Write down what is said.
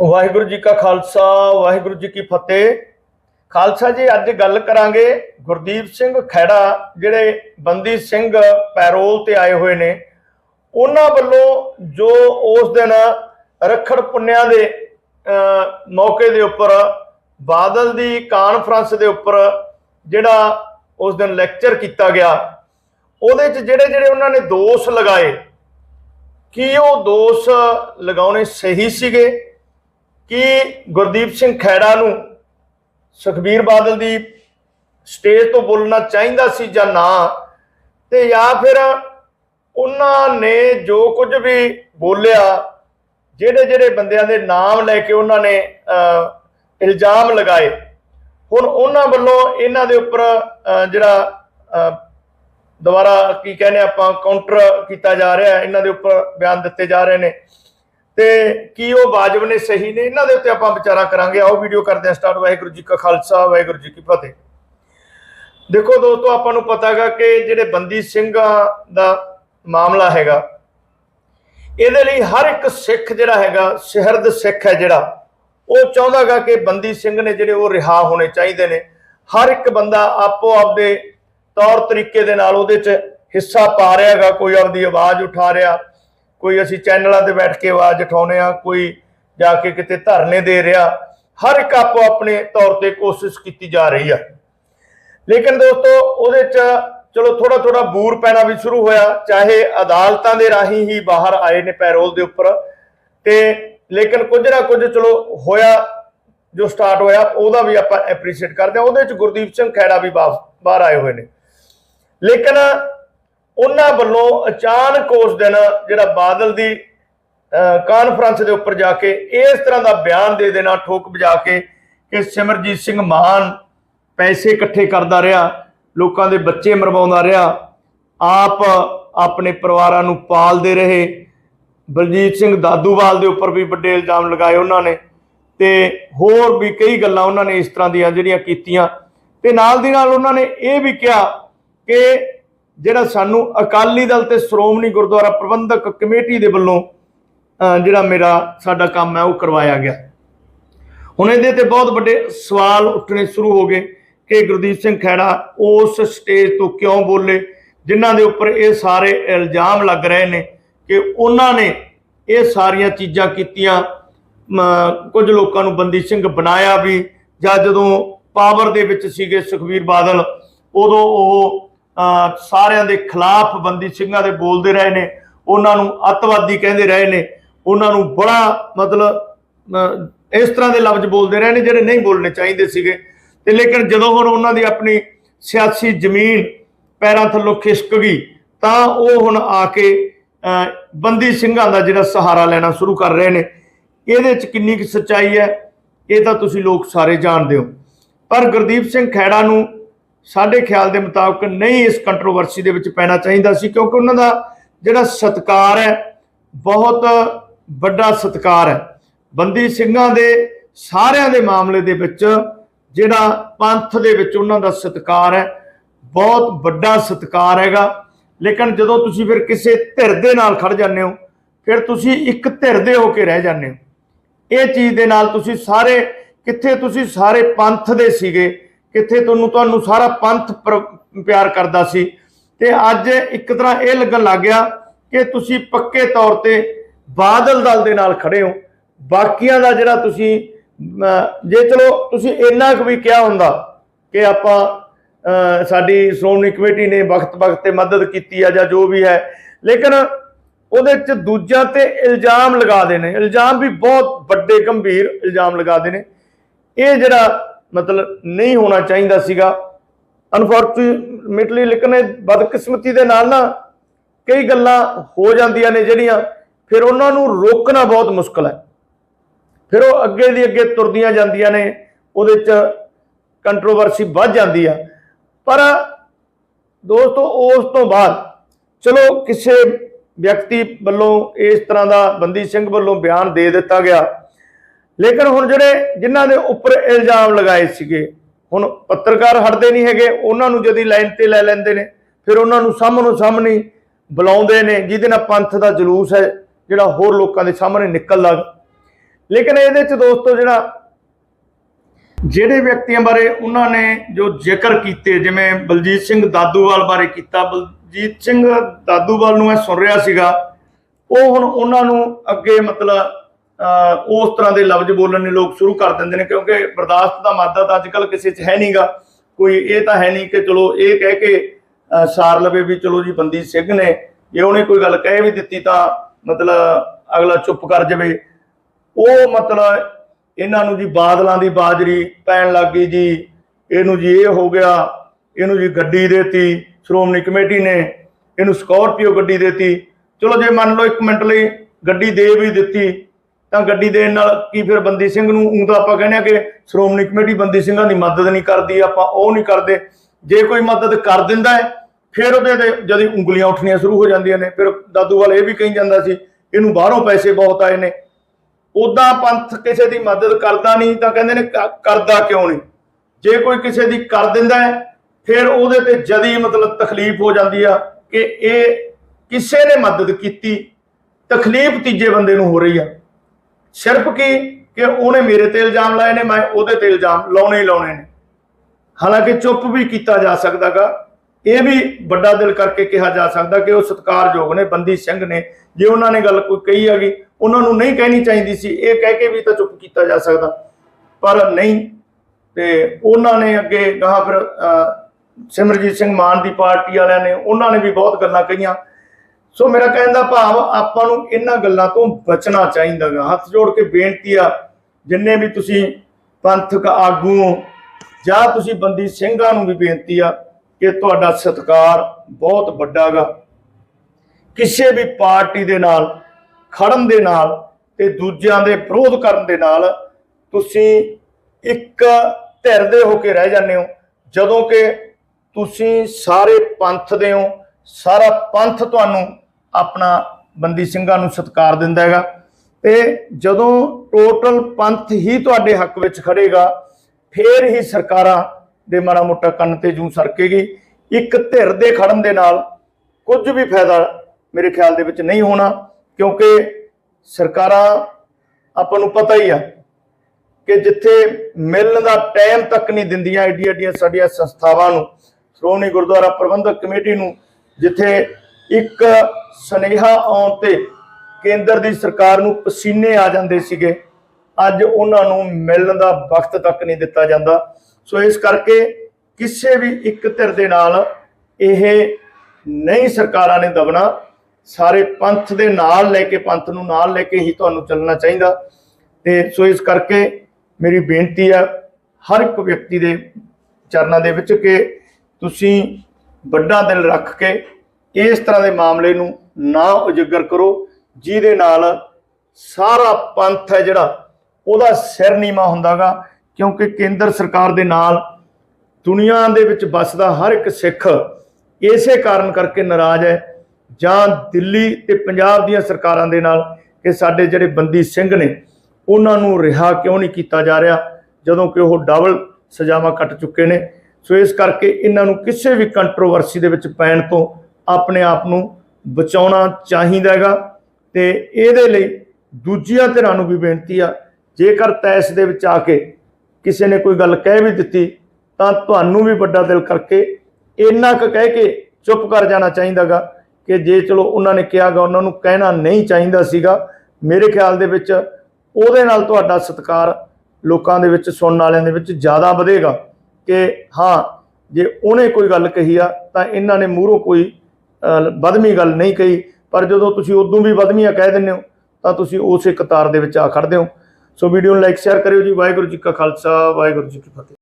ਵਾਹਿਗੁਰੂ ਜੀ ਕਾ ਖਾਲਸਾ, ਵਾਹਿਗੁਰੂ ਜੀ ਕੀ ਫਤਿਹ। ਖਾਲਸਾ ਜੀ, ਅੱਜ ਗੱਲ ਕਰਾਂਗੇ ਗੁਰਦੀਪ ਸਿੰਘ ਖੈੜਾ ਜਿਹੜੇ ਬੰਦੀ ਸਿੰਘ ਪੈਰੋਲ ਤੇ ਆਏ ਹੋਏ ਨੇ। ਉਹਨਾਂ ਵੱਲੋਂ ਜੋ ਉਸ ਦਿਨ ਰੱਖੜ ਪੁੰਨਿਆ ਦੇ ਮੌਕੇ ਦੇ ਉੱਪਰ, ਬਾਦਲ ਦੀ ਕਾਨਫਰੰਸ ਦੇ ਉੱਪਰ ਜਿਹੜਾ ਉਸ ਦਿਨ ਲੈਕਚਰ ਕੀਤਾ ਗਿਆ, ਉਹਦੇ 'ਚ ਜਿਹੜੇ ਜਿਹੜੇ ਉਹਨਾਂ ਨੇ ਦੋਸ਼ ਲਗਾਏ, ਕੀ ਉਹ ਦੋਸ਼ ਲਗਾਉਣੇ ਸਹੀ ਸੀਗੇ? ਕਿ ਗੁਰਦੀਪ ਸਿੰਘ ਖੈੜਾ ਨੂੰ ਸੁਖਬੀਰ ਬਾਦਲ ਦੀ ਸਟੇਜ ਤੋਂ ਬੋਲਣਾ ਚਾਹੀਦਾ ਸੀ ਜਾਂ ਨਾ? ਤੇ ਜਾਂ ਫਿਰ ਉਹਨਾਂ ਨੇ ਜੋ ਕੁਝ ਵੀ ਬੋਲਿਆ ਜਿਹੜੇ ਜਿਹੜੇ ਬੰਦਿਆਂ ਦੇ ਨਾਮ ਲੈ ਕੇ ਉਹਨਾਂ ਨੇ ਇਲਜ਼ਾਮ ਲਗਾਏ, ਹੁਣ ਉਹਨਾਂ ਵੱਲੋਂ ਇਹਨਾਂ ਦੇ ਉੱਪਰ ਜਿਹੜਾ ਦੁਬਾਰਾ ਕੀ ਕਹਿੰਦੇ ਆਪਾਂ ਕਾਊਂਟਰ ਕੀਤਾ ਜਾ ਰਿਹਾ, ਇਹਨਾਂ ਦੇ ਉੱਪਰ ਬਿਆਨ ਦਿੱਤੇ ਜਾ ਰਹੇ ਨੇ। ਤੇ ਕੀ ਉਹ ਵਾਜਬ ਨੇ, ਸਹੀ ਨੇ, ਇਹਨਾਂ ਦੇ ਉੱਤੇ ਆਪਾਂ ਵਿਚਾਰਾ ਕਰਾਂਗੇ। ਆਓ ਵੀਡੀਓ ਕਰਦੇ ਹਾਂ ਸਟਾਰਟ ਵਾਹਿਗੁਰੂ ਜੀ ਕਾ ਖਾਲਸਾ, ਵਾਹਿਗੁਰੂ ਜੀ ਕੀ ਫਤਿਹ। ਦੇਖੋ ਦੋਸਤੋ, ਆਪਾਂ ਨੂੰ ਪਤਾ ਹੈਗਾ ਕਿ ਜਿਹੜੇ ਬੰਦੀ ਸਿੰਘ ਦਾ ਮਾਮਲਾ ਹੈਗਾ, ਇਹਦੇ ਲਈ ਹਰ ਇੱਕ ਸਿੱਖ ਜਿਹੜਾ ਹੈਗਾ, ਸਿਹਰਦ ਸਿੱਖ ਹੈ ਜਿਹੜਾ, ਉਹ ਚਾਹੁੰਦਾਗਾ ਕਿ ਬੰਦੀ ਸਿੰਘ ਨੇ ਜਿਹੜੇ ਉਹ ਰਿਹਾ ਹੋਣੇ ਚਾਹੀਦੇ ਨੇ। ਹਰ ਇੱਕ ਬੰਦਾ ਆਪੋ ਆਪਦੇ ਤੌਰ ਤਰੀਕੇ ਦੇ ਨਾਲ ਉਹਦੇ 'ਚ ਹਿੱਸਾ ਪਾ ਰਿਹਾ ਹੈਗਾ, ਕੋਈ ਆਪਦੀ ਆਵਾਜ਼ ਉਠਾ ਰਿਹਾ ਕੋਈ ਅਸੀਂ ਚੈਨਲਾਂ ਤੇ ਬੈਠ ਕੇ ਆਵਾਜ਼ ਉਠਾਉਨੇ ਆ ਕੋਈ ਜਾ ਕੇ ਕਿਤੇ ਧਰਨੇ ਦੇ ਰਿਹਾ, ਹਰ ਇੱਕ ਆਪੋ ਆਪਣੇ ਤੌਰ ਤੇ ਕੋਸ਼ਿਸ਼ ਕੀਤੀ ਜਾ ਰਹੀ ਆ। ਲੇਕਿਨ ਦੋਸਤੋ, ਉਹਦੇ 'ਚ ਚਲੋ ਥੋੜਾ ਥੋੜਾ ਬੂਰ ਪੈਣਾ ਵੀ ਸ਼ੁਰੂ ਹੋਇਆ, ਚਾਹੇ ਅਦਾਲਤਾਂ ਦੇ ਰਾਹੀਂ ਹੀ ਬਾਹਰ ਆਏ ਨੇ ਪੈਰੋਲ ਦੇ ਉੱਪਰ, ਤੇ ਲੇਕਿਨ ਕੁਝ ਨਾ ਕੁਝ ਚਲੋ ਹੋਇਆ, ਜੋ ਸਟਾਰਟ ਹੋਇਆ, ਉਹਦਾ ਵੀ ਆਪਾਂ ਐਪਰੀਸ਼ੀਏਟ ਕਰਦੇ ਹਾਂ। ਉਹਦੇ 'ਚ ਗੁਰਦੀਪ ਸਿੰਘ ਖੈੜਾ ਵੀ ਬਾ- ਬਾਹਰ ਆਏ ਹੋਏ ਨੇ। ਲੇਕਿਨ ਉਹਨਾਂ ਵੱਲੋਂ ਅਚਾਨਕ ਉਸ ਦਿਨ ਜਿਹੜਾ ਬਾਦਲ ਦੀ ਕਾਨਫਰੰਸ ਦੇ ਉੱਪਰ ਜਾ ਕੇ ਇਸ ਤਰ੍ਹਾਂ ਦਾ ਬਿਆਨ ਦੇ ਦੇਣਾ, ਠੋਕ ਵਜਾ ਕੇ ਕਿ ਸਿਮਰਜੀਤ ਸਿੰਘ ਮਾਨ ਪੈਸੇ ਇਕੱਠੇ ਕਰਦਾ ਰਿਹਾ, ਲੋਕਾਂ ਦੇ ਬੱਚੇ ਮਰਵਾਉਂਦਾ ਰਿਹਾ, ਆਪ ਆਪਣੇ ਪਰਿਵਾਰਾਂ ਨੂੰ ਪਾਲਦੇ ਰਹੇ। ਬਲਜੀਤ ਸਿੰਘ ਦਾਦੂਵਾਲ ਦੇ ਉੱਪਰ ਵੀ ਵੱਡੇ ਇਲਜ਼ਾਮ ਲਗਾਏ ਉਹਨਾਂ ਨੇ ਤੇ ਹੋਰ ਵੀ ਕਈ ਗੱਲਾਂ ਉਹਨਾਂ ਨੇ ਇਸ ਤਰ੍ਹਾਂ ਦੀਆਂ ਜਿਹੜੀਆਂ ਕੀਤੀਆਂ। ਤੇ ਨਾਲ ਦੀ ਨਾਲ ਉਹਨਾਂ ਨੇ ਇਹ ਵੀ ਕਿਹਾ ਕਿ ਜਿਹੜਾ ਸਾਨੂੰ ਅਕਾਲੀ ਦਲ ਤੇ ਸ਼੍ਰੋਮਣੀ ਗੁਰਦੁਆਰਾ ਪ੍ਰਬੰਧਕ ਕਮੇਟੀ ਦੇ ਵੱਲੋਂ ਅਹ, ਜਿਹੜਾ ਮੇਰਾ ਸਾਡਾ ਕੰਮ ਹੈ ਉਹ ਕਰਵਾਇਆ ਗਿਆ। ਹੁਣ ਇਹਦੇ ਤੇ ਬਹੁਤ ਵੱਡੇ ਸਵਾਲ ਉੱਠਣੇ ਸ਼ੁਰੂ ਹੋ ਗਏ ਕਿ ਗੁਰਦੀਪ ਸਿੰਘ ਖੈੜਾ ਉਸ ਸਟੇਜ ਤੋਂ ਕਿਉਂ ਬੋਲੇ ਜਿਨ੍ਹਾਂ ਦੇ ਉੱਪਰ ਇਹ ਸਾਰੇ ਇਲਜ਼ਾਮ ਲੱਗ ਰਹੇ ਨੇ ਕਿ ਉਹਨਾਂ ਨੇ ਇਹ ਸਾਰੀਆਂ ਚੀਜ਼ਾਂ ਕੀਤੀਆਂ ਮ, ਕੁਝ ਲੋਕਾਂ ਨੂੰ ਬੰਦੀ ਸਿੰਘ ਬਣਾਇਆ ਵੀ ਜਾਂ ਜਦੋਂ ਪਾਵਰ ਦੇ ਵਿੱਚ ਸੀਗੇ ਸੁਖਵੀਰ ਬਾਦਲ ਉਦੋਂ ਉਹ ਸਾਰਿਆਂ ਦੇ ਖਿਲਾਫ ਬੰਦੀ ਸਿੰਘਾਂ ਦੇ ਬੋਲਦੇ ਰਹੇ ਨੇ, ਉਹਨਾਂ ਨੂੰ ਅੱਤਵਾਦੀ ਕਹਿੰਦੇ ਰਹੇ ਨੇ, ਉਹਨਾਂ ਨੂੰ ਬੜਾ ਮਤਲਬ ਇਸ ਤਰ੍ਹਾਂ ਦੇ ਲਫ਼ਜ਼ ਬੋਲਦੇ ਰਹੇ ਨੇ ਜਿਹੜੇ ਨਹੀਂ ਬੋਲਣੇ ਚਾਹੀਦੇ ਸੀਗੇ। ਤੇ ਲੇਕਿਨ ਜਦੋਂ ਹੁਣ ਉਹਨਾਂ ਦੀ ਆਪਣੀ ਸਿਆਸੀ ਜ਼ਮੀਨ ਪੈਰਾਂ ਥੱਲੋਂ ਖਿਸਕ ਗਈ, ਤਾਂ ਉਹ ਹੁਣ ਆ ਕੇ ਬੰਦੀ ਸਿੰਘਾਂ ਦਾ ਜਿਹੜਾ ਸਹਾਰਾ ਲੈਣਾ ਸ਼ੁਰੂ ਕਰ ਰਹੇ ਨੇ। ਇਹਦੇ 'ਚ ਕਿੰਨੀ ਕੁ ਸੱਚਾਈ ਹੈ, ਇਹ ਤਾਂ ਤੁਸੀਂ ਲੋਕ ਸਾਰੇ ਜਾਣਦੇ ਹੋ। ਪਰ ਗੁਰਦੀਪ ਸਿੰਘ ਖੈੜਾ ਨੂੰ ਸਾਡੇ ਖਿਆਲ ਦੇ ਮੁਤਾਬਕ ਨਹੀਂ ਇਸ ਕੰਟਰੋਵਰਸੀ ਦੇ ਵਿੱਚ ਪੈਣਾ ਚਾਹੀਦਾ ਸੀ, ਕਿਉਂਕਿ ਉਹਨਾਂ ਦਾ ਜਿਹੜਾ ਸਤਕਾਰ ਹੈ, ਬਹੁਤ ਵੱਡਾ ਸਤਕਾਰ ਹੈ। ਬੰਦੀ ਸਿੰਘਾਂ ਦੇ ਸਾਰਿਆਂ ਦੇ ਮਾਮਲੇ ਦੇ ਵਿੱਚ ਜਿਹੜਾ ਪੰਥ ਦੇ ਵਿੱਚ ਉਹਨਾਂ ਦਾ ਸਤਕਾਰ ਹੈ, ਬਹੁਤ ਵੱਡਾ ਸਤਕਾਰ ਹੈਗਾ। ਲੇਕਿਨ ਜਦੋਂ ਤੁਸੀਂ ਫਿਰ ਕਿਸੇ ਧਿਰ ਦੇ ਨਾਲ ਖੜ ਜਾਂਦੇ ਹੋ, ਫਿਰ ਤੁਸੀਂ ਇੱਕ ਧਿਰ ਦੇ ਹੋ ਕੇ ਰਹਿ ਜਾਂਦੇ ਹੋ। ਇਹ ਚੀਜ਼ ਦੇ ਨਾਲ ਤੁਸੀਂ ਸਾਰੇ, ਕਿੱਥੇ ਤੁਸੀਂ ਸਾਰੇ ਪੰਥ ਦੇ ਸੀਗੇ ਕਿੱਥੇ ਤੁਹਾਨੂੰ ਤੁਹਾਨੂੰ ਸਾਰਾ ਪੰਥ ਪਰ- ਪਿਆਰ ਕਰਦਾ ਸੀ। ਤੇ ਅੱਜ ਇੱਕ ਤਰ੍ਹਾਂ ਇਹ ਲੱਗਣ ਲੱਗ ਗਿਆ ਕਿ ਤੁਸੀਂ ਪੱਕੇ ਤੌਰ ਤੇ ਬਾਦਲ ਦਲ ਦੇ ਨਾਲ ਖੜੇ ਹੋ। ਬਾਕੀਆਂ ਦਾ ਜਿਹੜਾ ਤੁਸੀਂ ਜੇ ਚਲੋ ਤੁਸੀਂ ਇੰਨਾ ਕੁ ਵੀ ਕਿਹਾ ਹੁੰਦਾ ਕਿ ਆਪਾਂ ਸਾਡੀ ਸ਼੍ਰੋਮਣੀ ਕਮੇਟੀ ਨੇ ਵਕਤ-ਵਕਤ ਤੇ ਮਦਦ ਕੀਤੀ ਆ ਜਾਂ ਜੋ ਵੀ ਹੈ, ਲੇਕਿਨ ਉਹਦੇ ਚ ਦੂਜਿਆਂ ਤੇ ਇਲਜ਼ਾਮ ਲਗਾ ਦੇਣੇ। ਇਲਜ਼ਾਮ ਵੀ ਬਹੁਤ ਵੱਡੇ, ਗੰਭੀਰ ਇਲਜ਼ਾਮ ਲਗਾ ਦੇਣੇ। ਇਹ ਜਿਹੜਾ ਮਤਲਬ ਨਹੀਂ ਹੋਣਾ ਚਾਹੀਦਾ ਸੀਗਾ। ਅਨਫੋਰਚੂਨੇਟਲੀ ਲੇਕਿਨ ਇਹ ਬਦਕਿਸਮਤੀ ਦੇ ਨਾਲ ਨਾ ਕਈ ਗੱਲਾਂ ਹੋ ਜਾਂਦੀਆਂ ਨੇ ਜਿਹੜੀਆਂ ਫਿਰ ਉਹਨਾਂ ਨੂੰ ਰੋਕਣਾ ਬਹੁਤ ਮੁਸ਼ਕਲ ਹੈ। ਫਿਰ ਉਹ ਅੱਗੇ ਦੀ ਅੱਗੇ ਤੁਰਦੀਆਂ ਜਾਂਦੀਆਂ ਨੇ, ਉਹਦੇ ਚ ਕੰਟਰੋਵਰਸੀ ਵੱਧ ਜਾਂਦੀ ਆ। ਪਰ ਦੋਸਤੋ, ਉਸ ਤੋਂ ਬਾਅਦ ਚਲੋ ਕਿਸੇ ਵਿਅਕਤੀ ਵੱਲੋਂ ਇਸ ਤਰ੍ਹਾਂ ਦਾ ਬੰਦੀ ਸਿੰਘ ਵੱਲੋਂ ਬਿਆਨ ਦੇ ਦਿੱਤਾ ਗਿਆ। ਲੇਕਿਨ ਹੁਣ ਜਿਹੜੇ ਜਿਨ੍ਹਾਂ ਦੇ ਉੱਪਰ ਇਲਜ਼ਾਮ ਲਗਾਏ ਸੀਗੇ, ਹੁਣ ਪੱਤਰਕਾਰ ਹਟਦੇ ਨਹੀਂ ਹੈਗੇ, ਉਹਨਾਂ ਨੂੰ ਜਦੀ ਲਾਈਨ ਤੇ ਲੈ ਲੈਂਦੇ ਨੇ, ਫਿਰ ਉਹਨਾਂ ਨੂੰ ਸਾਹਮਣੋ ਸਾਹਮਣੇ ਬੁਲਾਉਂਦੇ ਨੇ, ਜਿਹਦੇ ਨਾਲ ਪੰਥ ਦਾ ਜਲੂਸ ਹੈ, ਜਿਹੜਾ ਹੋਰ ਲੋਕਾਂ ਦੇ ਸਾਹਮਣੇ ਨਿਕਲਦਾ। ਲੇਕਿਨ ਇਹਦੇ ਚ ਦੋਸਤੋ ਜਿਹੜਾ ਜਿਹੜੇ ਵਿਅਕਤੀਆਂ ਬਾਰੇ ਉਹਨਾਂ ਨੇ ਜੋ ਜ਼ਿਕਰ ਕੀਤੇ, ਜਿਵੇਂ ਬਲਜੀਤ ਸਿੰਘ ਦਾਦੂਵਾਲ ਬਾਰੇ ਕੀਤਾ, ਬਲਜੀਤ ਸਿੰਘ ਦਾਦੂਵਾਲ ਨੂੰ ਮੈਂ ਸੁਣ ਰਿਹਾ ਸੀਗਾ, ਉਹ ਹੁਣ ਉਹਨਾਂ ਨੂੰ ਅੱਗੇ ਮਤਲਬ ਉਸ ਤਰ੍ਹਾਂ ਦੇ ਲਫ਼ਜ਼ ਬੋਲਣ ਨੇ ਲੋਕ ਸ਼ੁਰੂ ਕਰ ਦਿੰਦੇ ਨੇ ਕਿਉਂਕਿ ਬਰਦਾਸ਼ਤ ਦਾ ਮਾਦਾ ਤਾਂ ਅੱਜ ਕੱਲ ਕਿਸੇ 'ਚ ਹੈ ਨਹੀਂਗਾ। ਕੋਈ ਇਹ ਤਾਂ ਹੈ ਨਹੀਂ ਕਿ ਚਲੋ ਇਹ ਕਹਿ ਕੇ ਸਾਰ ਲਵੇ ਵੀ ਚਲੋ ਜੀ ਬੰਦੀ ਸਿੰਘ ਨੇ, ਜੇ ਉਹਨੇ ਕੋਈ ਗੱਲ ਕਹਿ ਵੀ ਦਿੱਤੀ ਤਾਂ ਮਤਲਬ ਅਗਲਾ ਚੁੱਪ ਕਰ ਜਾਵੇ। ਉਹ ਮਤਲਬ ਇਹਨਾਂ ਨੂੰ ਜੀ ਬਾਦਲਾਂ ਦੀ ਬਾਜਰੀ ਪੈਣ ਲੱਗ ਗਈ ਜੀ। ਇਹਨੂੰ ਜੀ ਇਹ ਹੋ ਗਿਆ, ਇਹਨੂੰ ਜੀ ਗੱਡੀ ਦੇਤੀ, ਸ਼੍ਰੋਮਣੀ ਕਮੇਟੀ ਨੇ, ਇਹਨੂੰ ਸਕਾਰਪੀਓ ਗੱਡੀ ਦੇਤੀ। ਚਲੋ ਜੇ ਮੰਨ ਲਓ 1 ਮਿੰਟ ਲਈ ਗੱਡੀ ਦੇ ਵੀ ਦਿੱਤੀ ਤਾਂ ਗੱਡੀ ਦੇਣ ਨਾਲ ਕੀ ਫਿਰ ਬੰਦੀ ਸਿੰਘ ਨੂੰ ਊਂ ਤਾਂ ਆਪਾਂ ਕਹਿੰਦੇ ਆ ਕਿ ਸ਼੍ਰੋਮਣੀ ਕਮੇਟੀ ਬੰਦੀ ਸਿੰਘਾਂ ਦੀ ਮਦਦ ਨਹੀਂ ਕਰਦੀ, ਆਪਾਂ ਉਹ ਨਹੀਂ ਕਰਦੇ। ਜੇ ਕੋਈ ਮਦਦ ਕਰ ਦਿੰਦਾ ਹੈ, ਫਿਰ ਉਹਦੇ ਤੇ ਜਦੀ ਉਂਗਲੀਆਂ ਉੱਠਣੀਆਂ ਸ਼ੁਰੂ ਹੋ ਜਾਂਦੀਆਂ ਨੇ। ਫਿਰ ਦਾਦੂ ਵਾਲ ਇਹ ਵੀ ਕਹੀ ਜਾਂਦਾ ਸੀ, ਇਹਨੂੰ ਬਾਹਰੋਂ ਪੈਸੇ ਬਹੁਤ ਆਏ ਨੇ। ਉਦਾਂ ਪੰਥ ਕਿਸੇ ਦੀ ਮਦਦ ਕਰਦਾ ਨਹੀਂ, ਤਾਂ ਕਹਿੰਦੇ ਨੇ ਕ- ਕਰਦਾ ਕਿਉਂ ਨਹੀਂ? ਜੇ ਕੋਈ ਕਿਸੇ ਦੀ ਕਰ ਦਿੰਦਾ ਹੈ, ਫਿਰ ਉਹਦੇ ਤੇ ਜਦੀ ਮਤਲਬ ਤਕਲੀਫ ਹੋ ਜਾਂਦੀ ਆ ਕਿ ਇਹ ਕਿਸੇ ਨੇ ਮਦਦ ਕੀਤੀ। ਤਕਲੀਫ ਤੀਜੇ ਬੰਦੇ ਨੂੰ ਹੋ ਰਹੀ ਆ। ਸਿਰਫ ਕੀ? ਕਿ ਉਹਨੇ ਮੇਰੇ ਤੇ ਇਲਜ਼ਾਮ ਲਾਏ ਨੇ, ਮੈਂ ਉਹਦੇ ਤੇ ਇਲਜ਼ਾਮ ਲਾਉਣੇ ਹੀ ਲਾਉਣੇ ਨੇ। ਹਾਲਾਂਕਿ ਚੁੱਪ ਵੀ ਕੀਤਾ ਜਾ ਸਕਦਾਗਾ। ਇਹ ਵੀ ਵੱਡਾ ਦਿਲ ਕਰਕੇ ਕਿਹਾ ਜਾ ਸਕਦਾ ਕਿ ਉਹ ਸਤਿਕਾਰਯੋਗ ਨੇ, ਬੰਦੀ ਸਿੰਘ ਨੇ। ਜੇ ਉਹਨਾਂ ਨੇ ਗੱਲ ਕੋਈ ਕਹੀ ਹੈਗੀ, ਉਹਨਾਂ ਨੂੰ ਨਹੀਂ ਕਹਿਣੀ ਚਾਹੀਦੀ ਸੀ, ਇਹ ਕਹਿ ਕੇ ਵੀ ਤਾਂ ਚੁੱਪ ਕੀਤਾ ਜਾ ਸਕਦਾ। ਪਰ ਨਹੀਂ, ਤੇ ਉਹਨਾਂ ਨੇ ਅੱਗੇ ਗਾਹਾਂ ਫਿਰ ਸਿਮਰਜੀਤ ਸਿੰਘ ਮਾਨ ਦੀ ਪਾਰਟੀ ਵਾਲਿਆਂ ਨੇ, ਉਹਨਾਂ ਨੇ ਵੀ ਬਹੁਤ ਗੱਲਾਂ ਕਹੀਆਂ। ਸੋ ਮੇਰਾ ਕਹਿਣ ਦਾ ਭਾਵ ਆਪਾਂ ਨੂੰ ਇਹਨਾਂ ਗੱਲਾਂ ਤੋਂ ਬਚਣਾ ਚਾਹੀਦਾਗਾ ਹੱਥ ਜੋੜ ਕੇ ਬੇਨਤੀ ਆ, ਜਿੰਨੇ ਵੀ ਤੁਸੀਂ ਪੰਥਕ ਆਗੂ ਹੋ, ਜਾਂ ਤੁਸੀਂ ਬੰਦੀ ਸਿੰਘਾਂ ਨੂੰ ਵੀ ਬੇਨਤੀ ਆ, ਕਿ ਤੁਹਾਡਾ ਸਤਿਕਾਰ ਬਹੁਤ ਵੱਡਾਗਾ ਕਿਸੇ ਵੀ ਪਾਰਟੀ ਦੇ ਨਾਲ, ਖੜਨ ਦੇ ਨਾਲ ਤੇ ਦੂਜਿਆਂ ਦੇ ਵਿਰੋਧ ਕਰਨ ਦੇ ਨਾਲ ਤੁਸੀਂ ਇੱਕ ਧਿਰ ਦੇ ਹੋ ਕੇ ਰਹਿ ਜਾਂਦੇ ਹੋ। ਜਦੋਂ ਕਿ ਤੁਸੀਂ ਸਾਰੇ ਪੰਥ ਦੇ ਹੋ, ਸਾਰਾ ਪੰਥ ਤੁਹਾਨੂੰ ਆਪਣਾ ਬੰਦੀ ਸਿੰਘਾਂ ਨੂੰ ਸਤਿਕਾਰ ਦਿੰਦਾ ਹੈਗਾ। ਤੇ ਜਦੋਂ ਟੋਟਲ ਪੰਥ ਹੀ ਤੁਹਾਡੇ ਹੱਕ ਵਿੱਚ ਖੜੇਗਾ, ਫੇਰ ਹੀ ਸਰਕਾਰਾਂ ਦੇ ਮਾੜਾ ਮੋਟਾ ਕੰਨ ਤੇ ਜੂ ਸਰਕੇਗੀ। ਇੱਕ ਧਿਰ ਦੇ ਖੜਨ ਦੇ ਨਾਲ ਕੁਝ ਵੀ ਫਾਇਦਾ ਮੇਰੇ ਖਿਆਲ ਦੇ ਵਿੱਚ ਨਹੀਂ ਹੋਣਾ, ਕਿਉਂਕਿ ਸਰਕਾਰਾਂ, ਆਪਾਂ ਨੂੰ ਪਤਾ ਹੀ ਆ ਕਿ ਜਿੱਥੇ ਮਿਲਣ ਦਾ ਟਾਈਮ ਤੱਕ ਨਹੀਂ ਦਿੰਦੀਆਂ ਏਡੀਆਂ ਏਡੀਆਂ ਸਾਡੀਆਂ ਸੰਸਥਾਵਾਂ ਨੂੰ, ਸ਼੍ਰੋਮਣੀ ਗੁਰਦੁਆਰਾ ਪ੍ਰਬੰਧਕ ਕਮੇਟੀ ਨੂੰ, ਜਿੱਥੇ ਇੱਕ ਸਨੇਹਾ ਆਉਣ ਤੇ ਕੇਂਦਰ ਦੀ ਸਰਕਾਰ ਨੂੰ ਪਸੀਨੇ ਆ ਜਾਂਦੇ ਸੀਗੇ। ਅੱਜ ਉਹਨਾਂ ਨੂੰ ਮਿਲਣ ਦਾ ਵਕਤ ਤੱਕ ਨਹੀਂ ਦਿੱਤਾ ਜਾਂਦਾ। ਸੋ ਇਸ ਕਰਕੇ ਕਿਸੇ ਵੀ ਇੱਕ ਧਿਰ ਦੇ ਨਾਲ ਇਹ ਨਹੀਂ ਸਰਕਾਰਾਂ ਨੇ ਦਬਣਾ। ਸਾਰੇ ਪੰਥ ਦੇ ਨਾਲ ਲੈ ਕੇ ਪੰਥ ਨੂੰ ਨਾਲ ਲੈ ਕੇ ਹੀ ਤੁਹਾਨੂੰ ਚੱਲਣਾ ਚਾਹੀਦਾ। ਤੇ ਸੋ ਇਸ ਕਰਕੇ ਮੇਰੀ ਬੇਨਤੀ ਹੈ ਹਰ ਇੱਕ ਵਿਅਕਤੀ ਦੇ ਚਰਨਾਂ ਦੇ ਵਿੱਚ ਕਿ ਤੁਸੀਂ ਵੱਡਾ ਦਿਲ ਰੱਖ ਕੇ ਇਸ ਤਰ੍ਹਾਂ ਦੇ ਮਾਮਲੇ ਨੂੰ ਨਾ ਉਜਾਗਰ ਕਰੋ, ਜਿਹਦੇ ਨਾਲ ਸਾਰਾ ਪੰਥ ਹੈ ਜਿਹੜਾ, ਉਹਦਾ ਸਿਰ ਨੀਵਾ ਹੁੰਦਾਗਾ, ਕਿਉਂਕਿ ਕੇਂਦਰ ਸਰਕਾਰ ਦੇ ਨਾਲ ਦੁਨੀਆ ਦੇ ਵਿੱਚ ਵੱਸਦਾ ਹਰ ਇੱਕ ਸਿੱਖ ਇਸੇ ਕਾਰਨ ਕਰਕੇ ਨਾਰਾਜ਼ ਹੈ, ਜਾਂ ਦਿੱਲੀ ਤੇ ਪੰਜਾਬ ਦੀਆਂ ਸਰਕਾਰਾਂ ਦੇ ਨਾਲ ਕਿ ਸਾਡੇ ਜਿਹੜੇ ਬੰਦੀ ਸਿੰਘ ਨੇ, ਉਹਨਾਂ ਨੂੰ ਰਿਹਾ ਕਿਉਂ ਨਹੀਂ ਕੀਤਾ ਜਾ ਰਿਹਾ, ਜਦੋਂ ਕਿ ਉਹ ਡਬਲ ਸਜ਼ਾਵਾਂ ਕੱਟ ਚੁੱਕੇ ਨੇ। ਸੋ ਇਸ ਕਰਕੇ ਇਹਨਾਂ ਨੂੰ ਕਿਸੇ ਵੀ ਕੰਟਰੋਵਰਸੀ ਦੇ ਵਿੱਚ ਪੈਣ ਤੋਂ ਆਪਣੇ ਆਪ ਨੂੰ ਬਚਾਉਣਾ ਚਾਹੀਦਾ ਹੈਗਾ ਤੇ ਇਹਦੇ ਲਈ ਦੂਜੀਆਂ ਧਿਰਾਂ ਨੂੰ ਵੀ ਬੇਨਤੀ ਆ, ਜੇਕਰ ਤੈਸ ਦੇ ਵਿੱਚ ਆ ਕੇ ਕਿਸੇ ਨੇ ਕੋਈ ਗੱਲ ਕਹਿ ਵੀ ਦਿੱਤੀ, ਤਾਂ ਤੁਹਾਨੂੰ ਵੀ ਵੱਡਾ ਦਿਲ ਕਰਕੇ ਇੰਨਾ ਕੁ ਕਹਿ ਕੇ ਚੁੱਪ ਕਰ ਜਾਣਾ ਚਾਹੀਦਾਗਾ ਕਿ ਜੇ ਚਲੋ ਉਹਨਾਂ ਨੇ ਕਿਹਾਗਾ ਉਹਨਾਂ ਨੂੰ ਕਹਿਣਾ ਨਹੀਂ ਚਾਹੀਦਾ ਸੀਗਾ, ਮੇਰੇ ਖਿਆਲ ਦੇ ਵਿੱਚ ਉਹਦੇ ਨਾਲ ਤੁਹਾਡਾ ਸਤਿਕਾਰ ਲੋਕਾਂ ਦੇ ਵਿੱਚ, ਸੁਣਨ ਵਾਲਿਆਂ ਦੇ ਵਿੱਚ ਜ਼ਿਆਦਾ ਵਧੇਗਾ ਕਿ ਹਾਂ, ਜੇ ਉਹਨੇ ਕੋਈ ਗੱਲ ਕਹੀ ਆ, ਤਾਂ ਇਹਨਾਂ ਨੇ ਮੂਹਰੋਂ ਕੋਈ ਅਹ, ਗੱਲ ਨਹੀਂ ਕਹੀ ਪਰ ਜਦੋਂ ਤੁਸੀਂ ਉਦੋਂ ਵੀ ਵਧਵੀਆਂ ਕਹਿ ਦਿੰਦੇ ਹੋ ਤਾਂ ਤੁਸੀਂ ਉਸੇ ਕਤਾਰ ਦੇ ਵਿੱਚ ਆ ਖੜਦੇ ਹੋ। ਸੋ ਵੀਡੀਓ ਨੂੰ ਲਾਈਕ ਸ਼ੇਅਰ ਕਰਿਓ ਜੀ। ਵਾਹਿਗੁਰੂ ਜੀ ਕਾ ਖਾਲਸਾ ਵਾਹਿਗੁਰੂ ਜੀ ਕੀ ਫਤਿਹ।